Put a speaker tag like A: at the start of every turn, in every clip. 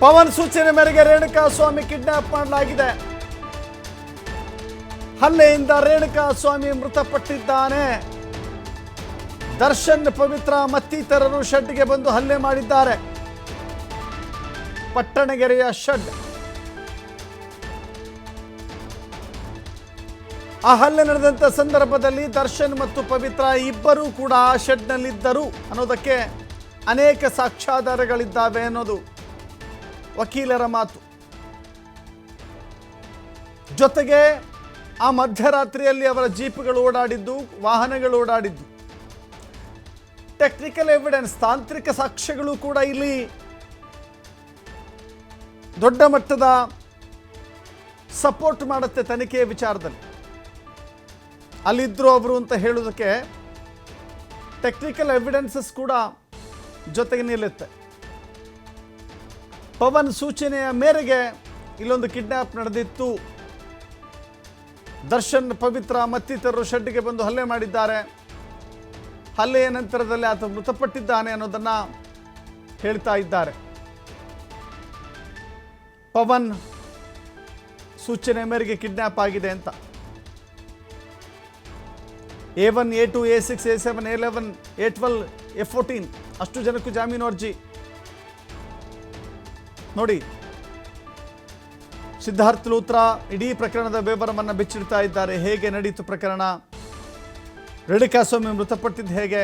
A: ಪವನ್ ಸೂಚನೆ ಮೇರೆಗೆ ರೇಣುಕಾ ಸ್ವಾಮಿ ಕಿಡ್ನಾಪ್ ಮಾಡಲಾಗಿದೆ. ಹಲ್ಲೆಯಿಂದ ರೇಣುಕಾ ಸ್ವಾಮಿ ಮೃತಪಟ್ಟಿದ್ದಾನೆ. ದರ್ಶನ್, ಪವಿತ್ರ ಮತ್ತಿತರರು ಶೆಡ್ಗೆ ಬಂದು ಹಲ್ಲೆ ಮಾಡಿದ್ದಾರೆ. ಪಟ್ಟಣಗೆರೆಯ ಶೆಡ್. ಆ ಹಲ್ಲೆ ನಡೆದಂಥ ಸಂದರ್ಭದಲ್ಲಿ ದರ್ಶನ್ ಮತ್ತು ಪವಿತ್ರ ಇಬ್ಬರೂ ಕೂಡ ಆ ಶೆಡ್ನಲ್ಲಿದ್ದರು ಅನ್ನೋದಕ್ಕೆ ಅನೇಕ ಸಾಕ್ಷ್ಯಾಧಾರಗಳಿದ್ದಾವೆ ಅನ್ನೋದು. ವಕೀಲರ ಮಾತು. ಜೊತೆಗೆ ಆ ಮಧ್ಯರಾತ್ರಿಯಲ್ಲಿ ಅವರ ಜೀಪ್ಗಳು ಓಡಾಡಿದ್ದು, ವಾಹನಗಳು ಓಡಾಡಿದ್ದು. ಟೆಕ್ನಿಕಲ್ ಎವಿಡೆನ್ಸ್ ತಾಂತ್ರಿಕ ಸಾಕ್ಷ್ಯಗಳು ಕೂಡ ಇಲ್ಲಿ ದೊಡ್ಡ ಮಟ್ಟದ ಸಪೋರ್ಟ್ ಮಾಡುತ್ತೆ ತನಿಖೆಯ ವಿಚಾರದಲ್ಲಿ. ಅಲ್ಲಿದ್ದರು ಅವರು ಅಂತ ಹೇಳೋದಕ್ಕೆ ಟೆಕ್ನಿಕಲ್ ಎವಿಡೆನ್ಸಸ್ ಕೂಡ ಜೊತೆಗೆ ನಿಲ್ಲುತ್ತೆ. ಪವನ್ ಸೂಚನೆಯ ಮೇರೆಗೆ ಇಲ್ಲೊಂದು ಕಿಡ್ನಾಪ್ ನಡೆದಿತ್ತು. ದರ್ಶನ್, ಪವಿತ್ರ ಮತ್ತಿತರರು ಶೆಡ್ಗೆ ಬಂದು ಹಲ್ಲೆ ಮಾಡಿದ್ದಾರೆ. ಹಲ್ಲೆಯ ನಂತರದಲ್ಲಿ ಆತ ಮೃತಪಟ್ಟಿದ್ದಾನೆ ಅನ್ನೋದನ್ನು ಹೇಳ್ತಾ ಇದ್ದಾರೆ. ಪವನ್ ಸೂಚನೆ ಮೇರೆಗೆ ಕಿಡ್ನಾಪ್ ಆಗಿದೆ ಅಂತ. A one, A two, A six, A seven, A eleven, A twelve, A fourteen, ಅಷ್ಟು ಜನಕ್ಕೂ ಜಾಮೀನು ಅರ್ಜಿ. ನೋಡಿ, ಸಿದ್ಧಾರ್ಥ್ ಲೂತ್ರಾ ಇಡೀ ಪ್ರಕರಣದ ವಿವರವನ್ನು ಬಿಚ್ಚಿಡ್ತಾ ಇದ್ದಾರೆ. ಹೇಗೆ ನಡೀತು ಪ್ರಕರಣ? ರೇಣುಕಾಸ್ವಾಮಿ ಮೃತಪಟ್ಟಿದ್ದು ಹೇಗೆ?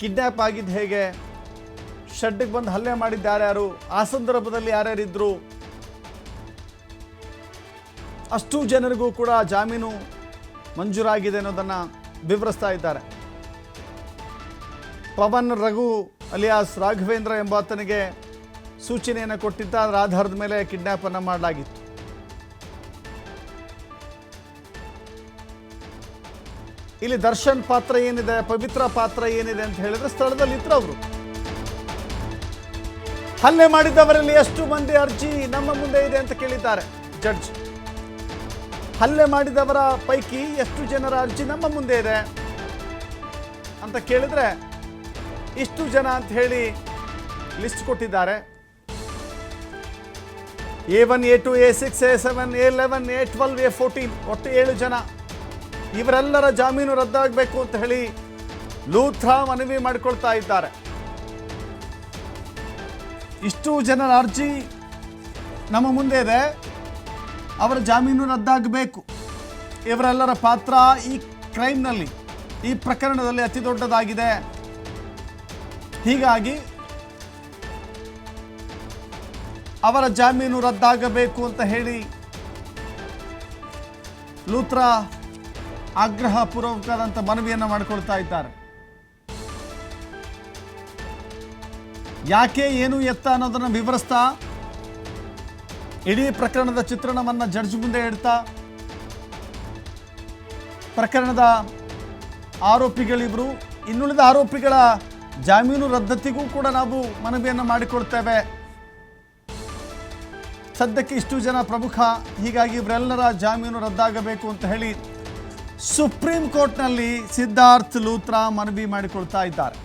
A: ಕಿಡ್ನ್ಯಾಪ್ ಆಗಿದ್ದು ಹೇಗೆ? ಶೆಡ್ಗೆ ಬಂದು ಹಲ್ಲೆ ಮಾಡಿದ್ದು ಯಾರ್ಯಾರು ಆ ಸಂದರ್ಭದಲ್ಲಿ ಯಾರ್ಯಾರಿದ್ರು? ಅಷ್ಟು ಜನರಿಗೂ ಕೂಡ ಜಾಮೀನು ಮಂಜೂರಾಗಿದೆ ಅನ್ನೋದನ್ನು ವಿವರಿಸ್ತಾ ಇದ್ದಾರೆ. ಪವನ್ ರಘು ಅಲಿಯಾಸ್ ರಾಘವೇಂದ್ರ ಎಂಬಾತನಿಗೆ ಸೂಚನೆಯನ್ನು ಕೊಟ್ಟಿದ್ದ ಅದರ ಆಧಾರದ ಮೇಲೆ ಕಿಡ್ನಾಪ್ ಅನ್ನು ಮಾಡಲಾಗಿತ್ತು. ಇಲ್ಲಿ ದರ್ಶನ್ ಪಾತ್ರ ಏನಿದೆ, ಪವಿತ್ರ ಪಾತ್ರ ಏನಿದೆ ಅಂತ ಹೇಳಿದ್ರೆ ಸ್ಥಳದಲ್ಲಿ ಇದ್ರು ಅವರು. ಹಲ್ಲೆ ಮಾಡಿದವರಲ್ಲಿ ಎಷ್ಟು ಮಂದಿ ಅರ್ಜಿ ನಮ್ಮ ಮುಂದೆ ಇದೆ ಅಂತ ಕೇಳಿದ್ದಾರೆ ಜಡ್ಜ್. ಹಲ್ಲೆ ಮಾಡಿದವರ ಪೈಕಿ ಎಷ್ಟು ಜನರ ಅರ್ಜಿ ನಮ್ಮ ಮುಂದೆ ಇದೆ ಅಂತ ಕೇಳಿದ್ರೆ ಇಷ್ಟು ಜನ ಅಂತ ಹೇಳಿ ಲಿಸ್ಟ್ ಕೊಟ್ಟಿದ್ದಾರೆ. A one A two A six A seven A eleven A twelve A fourteen ಒಟ್ಟು ಏಳು ಜನ. ಇವರೆಲ್ಲರ ಜಾಮೀನು ರದ್ದಾಗಬೇಕು ಅಂತ ಹೇಳಿ ಲೂಥ್ರಾ ಮನವಿ ಮಾಡಿಕೊಳ್ತಾ ಇದ್ದಾರೆ. ಇಷ್ಟು ಜನರ ಅರ್ಜಿ ನಮ್ಮ ಮುಂದೆ ಇದೆ. ಅವರ ಜಾಮೀನು ರದ್ದಾಗಬೇಕು. ಇವರೆಲ್ಲರ ಪಾತ್ರ ಈ ಕ್ರೈಮ್ನಲ್ಲಿ, ಈ ಪ್ರಕರಣದಲ್ಲಿ ಅತಿ ದೊಡ್ಡದಾಗಿದೆ. ಹೀಗಾಗಿ ಅವರ ಜಾಮೀನು ರದ್ದಾಗಬೇಕು ಅಂತ ಹೇಳಿ ಲೂತ್ರಾ ಆಗ್ರಹ ಪೂರ್ವಕವಾದಂಥ ಮನವಿಯನ್ನು ಮಾಡಿಕೊಳ್ತಾ ಇದ್ದಾರೆ. ಯಾಕೆ ಏನು ಎತ್ತ ಅನ್ನೋದನ್ನು ವಿವರಿಸ್ತಾ ಇಡೀ ಪ್ರಕರಣದ ಚಿತ್ರಣವನ್ನು ಜಡ್ಜ್ ಮುಂದೆ ಇಡ್ತಾ ಪ್ರಕರಣದ ಆರೋಪಿಗಳಿಬ್ರು ಇನ್ನುಳಿದ ಆರೋಪಿಗಳ ಜಾಮೀನು ರದ್ದತಿಗೂ ಕೂಡ ನಾವು ಮನವಿಯನ್ನು ಮಾಡಿಕೊಡ್ತೇವೆ. ಸದ್ಯಕ್ಕೆ ಇಷ್ಟು ಜನ ಪ್ರಮುಖ. ಹೀಗಾಗಿ ಇವರೆಲ್ಲರ ಜಾಮೀನು ರದ್ದಾಗಬೇಕು ಅಂತ ಹೇಳಿ ಸುಪ್ರೀಂ ಕೋರ್ಟ್ನಲ್ಲಿ ಸಿದ್ಧಾರ್ಥ್ ಲೂತ್ರಾ ಮನವಿ ಮಾಡಿಕೊಳ್ತಾ ಇದ್ದಾರೆ.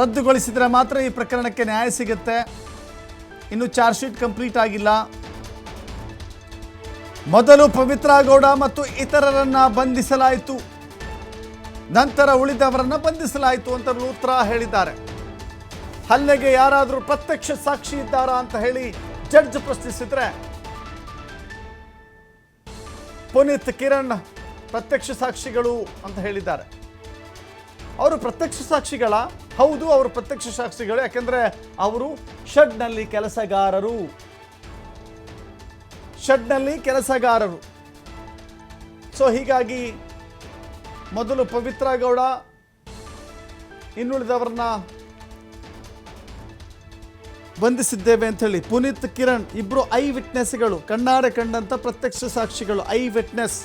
A: ರದ್ದುಗೊಳಿಸಿದರೆ ಮಾತ್ರ ಈ ಪ್ರಕರಣಕ್ಕೆ ನ್ಯಾಯ ಸಿಗುತ್ತೆ. ಇನ್ನು ಚಾರ್ಜ್ ಶೀಟ್ ಕಂಪ್ಲೀಟ್ ಆಗಿಲ್ಲ. ಮೊದಲು ಪವಿತ್ರ ಗೌಡ ಮತ್ತು ಇತರರನ್ನ ಬಂಧಿಸಲಾಯಿತು. ನಂತರ ಉಳಿದವರನ್ನ ಬಂಧಿಸಲಾಯಿತು ಅಂತ ಲೂತ್ರಾ ಹೇಳಿದ್ದಾರೆ. ಹಲ್ಲೆಗೆ ಯಾರಾದರೂ ಪ್ರತ್ಯಕ್ಷ ಸಾಕ್ಷಿ ಇದ್ದಾರಾ ಅಂತ ಹೇಳಿ ಜಡ್ಜ್ ಪ್ರಶ್ನಿಸಿದ್ರೆ, ಪುನೀತ್ ಕಿರಣ್ ಪ್ರತ್ಯಕ್ಷ ಸಾಕ್ಷಿಗಳು ಅಂತ ಹೇಳಿದ್ದಾರೆ. ಅವರು ಪ್ರತ್ಯಕ್ಷ ಸಾಕ್ಷಿಗಳ, ಹೌದು, ಅವರು ಪ್ರತ್ಯಕ್ಷ ಸಾಕ್ಷಿಗಳು, ಯಾಕೆಂದ್ರೆ ಅವರು ಷಡ್ನಲ್ಲಿ ಕೆಲಸಗಾರರು. ಷಡ್ನಲ್ಲಿ ಕೆಲಸಗಾರರು. ಸೊ, ಹೀಗಾಗಿ ಮೊದಲು ಪವಿತ್ರ ಗೌಡ, ಇನ್ನುಳಿದವರನ್ನ ಬಂಧಿಸಿದ್ದೇವೆ ಅಂತ ಹೇಳಿ ಪುನೀತ್ ಕಿರಣ್ ಇಬ್ರು ಐ ವಿಟ್ನೆಸ್ಗಳು ಕಣ್ಣಾರೆ ಕಂಡಂತ ಪ್ರತ್ಯಕ್ಷ ಸಾಕ್ಷಿಗಳು ಐ ವಿಟ್ನೆಸ್.